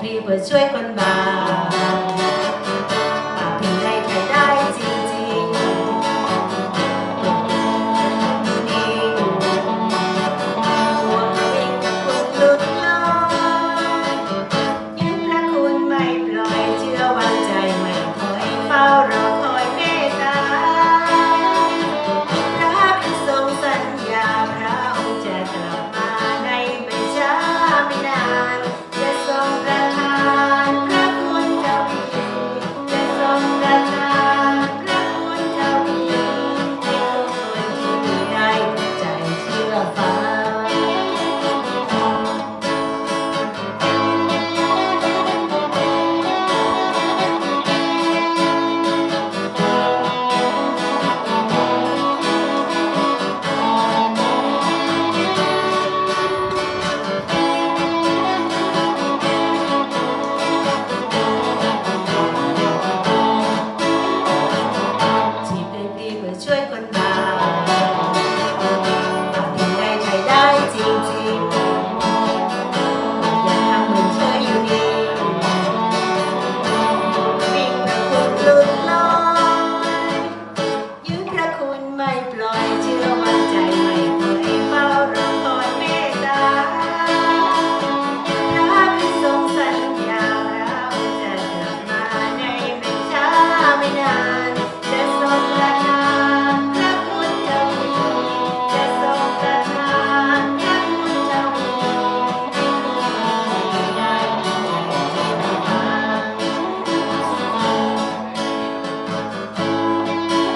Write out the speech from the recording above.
ปลีเพื่อช่วยคนบาปปาพิงให้ใครได้จริงๆนี่หัวเวิ่งกับคุณหลุดลอยยิ้มพระคุณไม่ปล่อยเชื่อวางใจไม่คอยเฝ้ารอ ปล่อยเชื่อว่าใจไม่เคยเฝ้ารอคอยเมตตารักที่ทรงสัญญาเราจะกลับมาในไม่ช้าไม่นานจะสมรัก